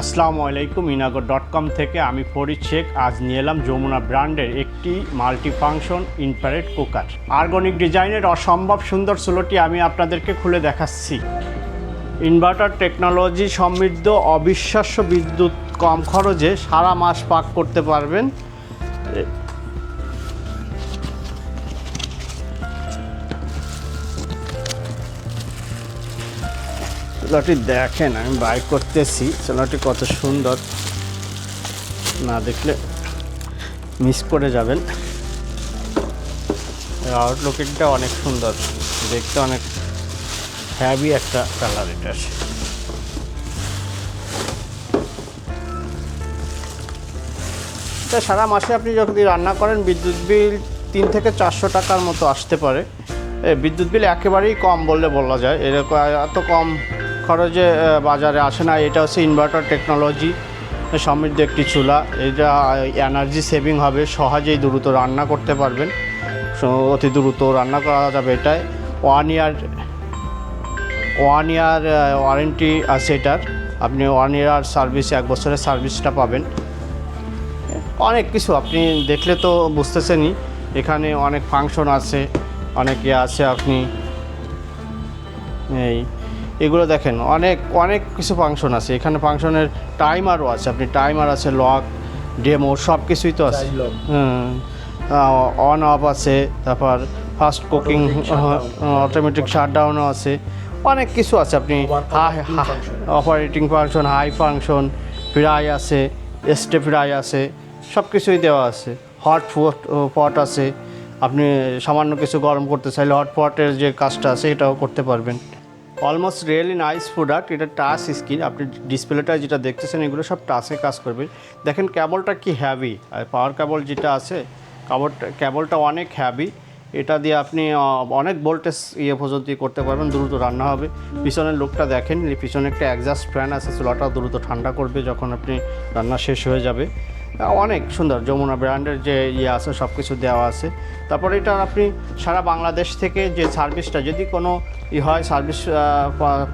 আসসালামু আলাইকুম, ইনাগর dot com থেকে আমি ফরিদ শেখ। আজ নিয়ে এলাম যমুনা ব্র্যান্ডের একটি মাল্টি ফাংশন ইনফ্রারেড কুকার। আর্গনিক ডিজাইনের অসম্ভব সুন্দর সোলোটি আমি আপনাদেরকে খুলে দেখাচ্ছি। ইনভার্টার টেকনোলজি সমৃদ্ধ, অবিশ্বাস্য বিদ্যুৎ কম খরচে সারা মাস পাক করতে পারবেন। চুলাটি দেখেন, আমি বাইক করতেছি। চুলাটি কত সুন্দর। না দেখলে মিস করে যাবেন। আউটলুকিংটা অনেক সুন্দর। দেখতে অনেক হ্যাভি একটা কালার এটা। এটা সারা মাসে আপনি যদি রান্না করেন, বিদ্যুৎ বিল তিন থেকে চারশো টাকার মতো আসতে পারে। বিদ্যুৎ বিল একেবারেই কম বললে বলা যায়। এরকম এত কম খরচে বাজারে আসে না। এটা হচ্ছে ইনভার্টার টেকনোলজি সমৃদ্ধ একটি চুলা। এটা এনার্জি সেভিং হবে। সহজেই দ্রুত রান্না করতে পারবেন। অতি দ্রুত রান্না করা যাবে এটায়। One year one year warranty আছে এটার আপনি ওয়ান ইয়ার সার্ভিস এক বছরের সার্ভিসটা পাবেন। অনেক কিছু আপনি দেখলে তো বুঝতেছেনই। এখানে অনেক ফাংশন আছে। অনেক ইয়ে আছে আপনি, এই এগুলো দেখেন অনেক অনেক কিছু ফাংশন আছে। এখানে ফাংশনের টাইমারও আছে। আপনি টাইমার আছে লক ডেমো সব কিছুই তো আছে। অন অফ আছে তারপর ফাস্ট কুকিং অটোমেটিক শাটডাউনও আছে। অনেক কিছু আছে। আপনি operating function high function fry আছে স্টে ফ্রাই আছে সব কিছুই দেওয়া আছে। হট পট আছে। আপনি সামান্য কিছু গরম করতে চাইলে হট পটের যে কাজটা আছে এটাও করতে পারবেন। অলমোস্ট রিয়েলি নাইস প্রোডাক্ট এটা টাচ স্ক্রিন আপনি ডিসপ্লেটা যেটা দেখতেছেন, এগুলো সব টাচে কাজ করবে। দেখেন কেবলটা কি হ্যাভি আর পাওয়ার কেবল যেটা আছে কেবলটা কেবলটা অনেক হ্যাভি এটা দিয়ে আপনি অনেক ভোল্টেজ ইয়ে পর্যন্ত ইয়ে করতে পারবেন, দ্রুত রান্না হবে। পিছনের লোকটা দেখেন, পিছনে একটা অ্যাডজাস্ট ফ্যান আছে, চুলাটা দ্রুত ঠান্ডা করবে যখন আপনি রান্না শেষ হয়ে যাবে। অনেক সুন্দর, যমুনা ব্র্যান্ডের যে ইয়ে আছে সব কিছু দেওয়া আছে। তারপরে এটা আপনি সারা বাংলাদেশ থেকে যে সার্ভিসটা যদি কোনো ই হয় সার্ভিস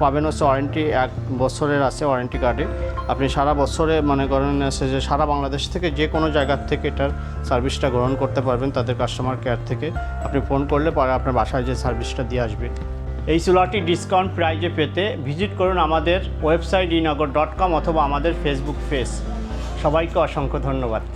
পাবেন হচ্ছে ওয়ারেন্টি এক বছরের আছে ওয়ারেন্টি কার্ডে আপনি সারা বছরে মনে করেন যে সারা বাংলাদেশ থেকে যে কোনো জায়গার থেকে এটার সার্ভিসটা গ্রহণ করতে পারবেন তাদের কাস্টমার কেয়ার থেকে। আপনি ফোন করলে পরে আপনার বাসায় যে সার্ভিসটা দিয়ে আসবে। এই চুলাটি ডিসকাউন্ট প্রাইজে পেতে ভিজিট করুন আমাদের ওয়েবসাইট ইনগর ডট কম অথবা আমাদের ফেসবুক পেজ সবাইকে অসংখ্য ধন্যবাদ।